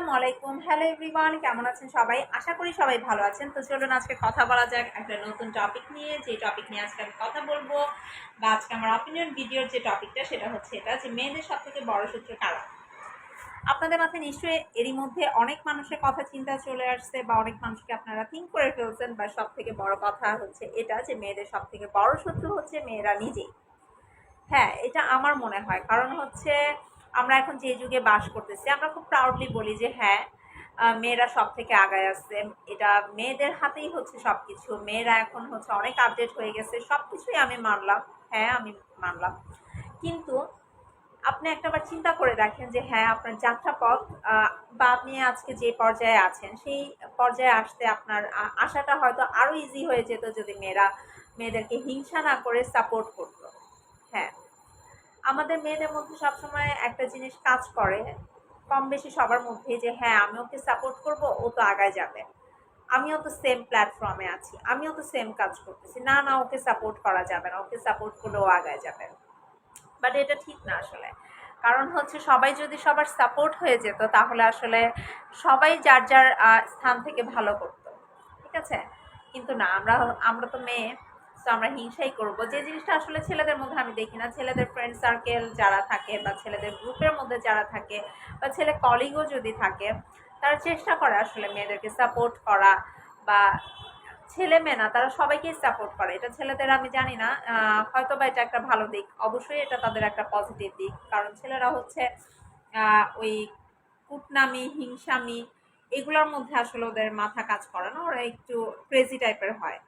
আসসালামু আলাইকুম। Hello everyone কেমন আছেন সবাই? আশা করি সবাই ভালো আছেন। তো চলুন আজকে কথা বলা যাক। একটা নতুন টপিক নিয়ে। যে টপিক নিয়ে আজকে আমি কথা বলব বা আজকে আমার অপিনিয়ন ভিডিওর যে টপিকটা সেটা হচ্ছে এটা যে মেয়েদের সব থেকে বড় সূত্র কারা? আপনাদের মাথায় নিশ্চয়ই এরই মধ্যে অনেক মানুষের কথা চিন্তা চলে আসছে বা অনেক মানুষকে আপনারা থিঙ্ক করে ফেলছেন, বা সব থেকে বড় কথা হচ্ছে এটা যে মেয়েদের সব থেকে বড় শত্রু হচ্ছে মেয়েরা নিজেই। হ্যাঁ এটা আমার মনে হয়। কারণ হচ্ছে আমরা এখন যে যুগে বাস করতেছি, আমরা খুব প্রাউডলি বলি যে হ্যাঁ মেয়েরা সব থেকে আগায় আসছে। এটা মেয়েদের হাতেই হচ্ছে সব কিছু মেয়েরা এখন হচ্ছে অনেক আপডেট হয়ে গেছে। সব কিছুই আমি মানলাম। হ্যাঁ আমি মানলাম। কিন্তু আপনি একটাবার চিন্তা করে দেখেন যে হ্যাঁ আপনার যাত্রাপথ বা আপনি আজকে যে পর্যায়ে আছেন, সেই পর্যায়ে আসতে আপনার আশাটা হয়তো আরও ইজি হয়ে যেত যদি মেয়েরা, মেয়েদেরকে হিংসা না করে সাপোর্ট করতো। হ্যাঁ। আমাদের মেয়েদের মধ্যে সবসময় একটা জিনিস কাজ করে কম বেশি সবার মধ্যে যে হ্যাঁ আমি ওকে সাপোর্ট করব, ও তো আগায় যাবে। আমিও তো সেম প্ল্যাটফর্মে আছি, আমিও তো সেম কাজ করতেছি। না না, ওকে সাপোর্ট করা যাবে না, ওকে সাপোর্ট করলে ও আগায় যাবে। বাট এটা ঠিক না আসলে। কারণ হচ্ছে সবাই যদি সবার সাপোর্ট হয়ে যেত, তাহলে আসলে সবাই যার যার স্থান থেকে ভালো করতো। ঠিক আছে? কিন্তু না, আমরা আমরা তো মেয়ে। তো আমরা হিংসাই করব। যে জিনিসটা আসলে ছেলেদের মধ্যে আমি দেখি না, ছেলেদের ফ্রেন্ড সার্কেল যারা থাকে বা ছেলেদের গ্রুপের মধ্যে যারা থাকে বা ছেলে কলিগও যদি থাকে, তারা চেষ্টা করে আসলে মেয়েদেরকে সাপোর্ট করা বা ছেলে মেয়ে না, তারা সবাইকেই সাপোর্ট করে। এটা ছেলেদের আমি জানি না হয়তো বা এটা একটা ভালো দিক। অবশ্যই এটা তাদের একটা পজিটিভ দিক। কারণ ছেলেরা হচ্ছে ওই কুটনামি, হিংসামি, এগুলোর মধ্যে আসলে ওদের মাথা কাজ করে না। ওরা একটু ক্রেজি টাইপের হয়।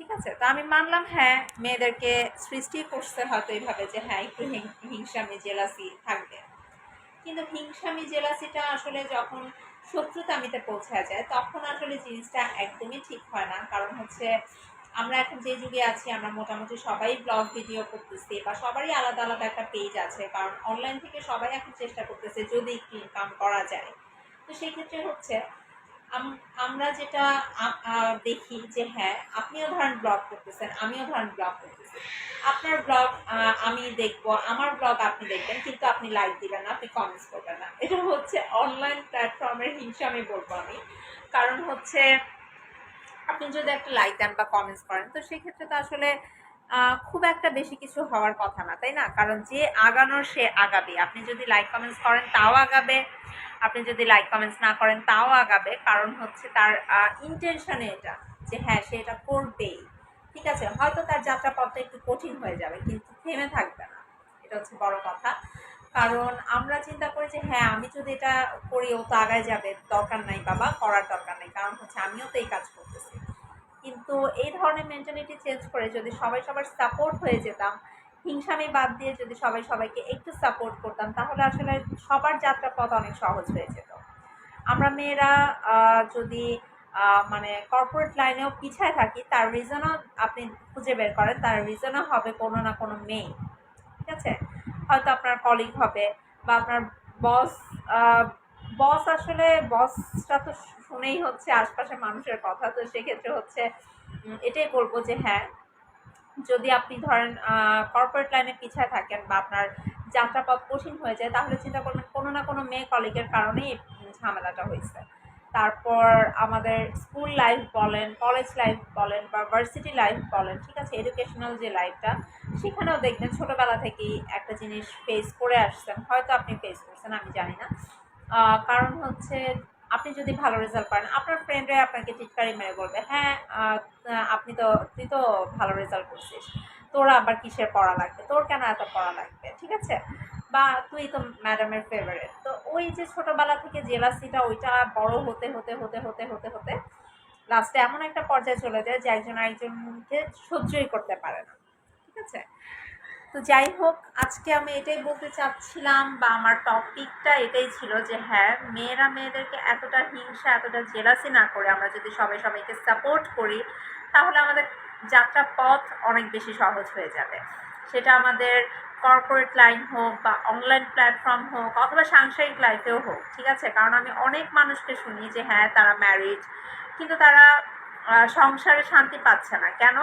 ঠিক আছে? তো আমি মানলাম হ্যাঁ মেয়েদেরকে সৃষ্টি করতে হয়তো এইভাবে যে হ্যাঁ একটু হিংসামি, জেলাসি থাকবে। কিন্তু হিংসামি, জেলাসিটা আসলে যখন শত্রুতামিতে পৌঁছা যায়, তখন আসলে জিনিসটা একদমই ঠিক হয় না। কারণ হচ্ছে, আমরা এখন যে যুগে আছি, আমরা মোটামুটি সবাই ব্লগ ভিডিও করতেছি বা সবারই আলাদা আলাদা একটা পেজ আছে। কারণ অনলাইন থেকে সবাই এখন চেষ্টা করতেছে যদি ইনকাম করা যায়। তো সেই ক্ষেত্রে হচ্ছে আমরা যেটা দেখি যে হ্যাঁ আপনিও ধরেন ব্লগ করতেছেন, আমিও ধরেন ব্লগ করতেছি। আপনার ব্লগ আমি দেখব, আমার ব্লগ আপনি দেখবেন, কিন্তু আপনি লাইক দিবেন না, আপনি কমেন্টস করবেন না। এটা হচ্ছে অনলাইন প্ল্যাটফর্মের হিংসা আমি বলব আমি। কারণ হচ্ছে, আপনি যদি একটা লাইক দেন বা কমেন্টস করেন, তো সেক্ষেত্রে তো আসলে খুব একটা বেশি কিছু হওয়ার কথা না, তাই না? কারণ যে আগানোর সে আগাবে। আপনি যদি লাইক কমেন্টস করেন, তাও আগাবে। আপনি যদি লাইক কমেন্টস না করেন, তাও আগাবে। কারণ হচ্ছে তার ইন্টেনশনে এটা, যে হ্যাঁ সে এটা করবেই। ঠিক আছে? হয়তো তার যাত্রাপথটা একটু কঠিন হয়ে যাবে, কিন্তু থেমে থাকবে না। এটা হচ্ছে বড় কথা। কারণ আমরা চিন্তা করি যে হ্যাঁ আমি যদি এটা করি, ও তো আগায় যাবে। দরকার নাই বাবা, করার দরকার নেই। কারণ হচ্ছে আমিও তো এই কাজ করতেছি। কিন্তু এই ধরনের মেন্টালিটি চেঞ্জ করে যদি সবাই সবার সাপোর্ট হয়ে যেতাম, হিংসামি বাদ দিয়ে যদি সবাই সবাইকে একটু সাপোর্ট করতাম, তাহলে আসলে সবার যাত্রাপথ অনেক সহজ হয়ে যেত। আমরা মেয়েরা যদি মানে কর্পোরেট লাইনেও পিছায় থাকি, তার রিজনও আপনি খুঁজে বের করেন, তার রিজনও হবে কোনো না কোনো মেয়ে। ঠিক আছে? হয়তো আপনার কলিগ হবে বা আপনার বস বস আসলে বসটা তো শুনেই হচ্ছে আশপাশের মানুষের কথা। তো সেক্ষেত্রে হচ্ছে এটাই বলব যে হ্যাঁ যদি আপনি ধরেন কর্পোরেট লাইনে পিছায় থাকেন বা আপনার যাত্রাপথ কঠিন হয়ে যায়, তাহলে চিন্তা করবেন কোনো না কোনো মেয়ে কলিগের কারণেই ঝামেলাটা হয়েছে। তারপর আমাদের স্কুল লাইফ বলেন কলেজ লাইফ বলেন বা ভার্সিটি লাইফ বলেন, ঠিক আছে এডুকেশনাল যে লাইফটা সেখানেও দেখবেন ছোটোবেলা থেকেই একটা জিনিস ফেস করে আসছেন। হয়তো আপনি ফেস করছেন, আমি জানি না। কারণ হচ্ছে আপনি যদি ভালো রেজাল্ট পান আপনার ফ্রেন্ডরা আপনাকে টিটকারি মেরে বলবে হ্যাঁ আপনি তো, তুই তো ভালো রেজাল্ট করছিস। তোর আবার কিসের পড়া লাগবে? তোর কেন এত পড়া লাগবে? ঠিক আছে? বা, তুই তো ম্যাডামের ফেভারিট তো ওই যে ছোটবেলা থেকে জেলাসিটা ওইটা বড় হতে হতে হতে হতে হতে হতে লাস্টে এমন একটা পর্যায়ে চলে যায় যে একজন আরেকজনকে সহ্যই করতে পারে না। তো যাই হোক, আজকে আমি এটাই বলতে চাচ্ছিলাম বা আমার টপিকটা এটাই ছিল যে হ্যাঁ মেয়েরা মেয়েদেরকে এতটা হিংসা, এতটা জেলাসি না করে আমরা যদি সবাই সবাইকে সাপোর্ট করি, তাহলে আমাদের যাত্রা পথ অনেক বেশি সহজ হয়ে যাবে। সেটা আমাদের কর্পোরেট লাইন হোক বা অনলাইন প্ল্যাটফর্ম হোক অথবা সাংসারিক লাইফেও হোক, ঠিক আছে? কারণ আমি অনেক মানুষকে শুনি যে হ্যাঁ তারা ম্যারিড কিন্তু তারা সংসারে শান্তি পাচ্ছে না। কেন?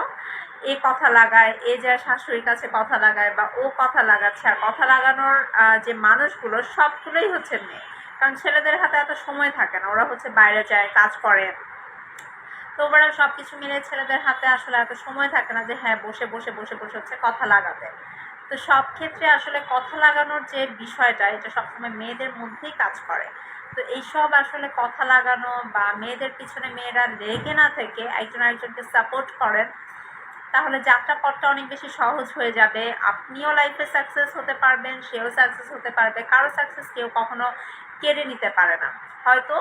এ কথা লাগায়, এ যা শাশুড়ির কাছে কথা লাগায় বা ও কথা লাগাচ্ছে আর কথা লাগানোর যে মানুষগুলো সবগুলোই হচ্ছে মেয়ে। কারণ ছেলেদের হাতে এত সময় থাকে না, ওরা হচ্ছে বাইরে যায়, কাজ করে। তো ওরা সব কিছু মিলে ছেলেদের হাতে আসলে এত সময় থাকে না যে হ্যাঁ বসে বসে বসে বসে হচ্ছে কথা লাগাবে তো সব ক্ষেত্রে আসলে কথা লাগানোর যে বিষয়টা, এটা সবসময় মেয়েদের মধ্যেই কাজ করে। তো এইসব আসলে কথা লাগানো বা মেয়েদের পিছনে মেয়েরা লেগে না থেকে একজন আরেকজনকে সাপোর্ট করেন, তাহলে যাত্রা পথটা অনেক বেশি সহজ হয়ে যাবে। আপনিও লাইফে সাকসেস হতে পারবেন, সেও সাকসেস হতে পারবে। কারও সাকসেস কেউ কখনো কেড়ে নিতে পারে না। হয়তো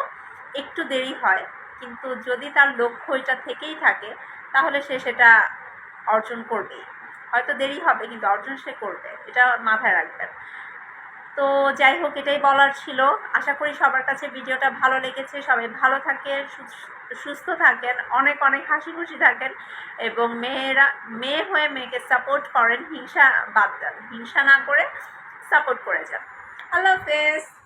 একটু দেরি হয়, কিন্তু যদি তার লক্ষ্য এটা থেকেই থাকে, তাহলে সে সেটা অর্জন করবেই। হয়তো দেরি হবে, কিন্তু অর্জন সে করবে। এটা মাথায় রাখবেন। তো যাই হোক, এটাই বলার ছিল। আশা করি সবার কাছে ভিডিওটা ভালো লেগেছে। সবাই ভালো থাকেন সুস- সুস্থ থাকেন, অনেক অনেক হাসি খুশি থাকেন এবং মেয়েরা, মেয়ে হয়ে মেয়েকে সাপোর্ট করেন, হিংসা বাদ হিংসা না করে সাপোর্ট করে যান। আল্লাহ হাফেজ।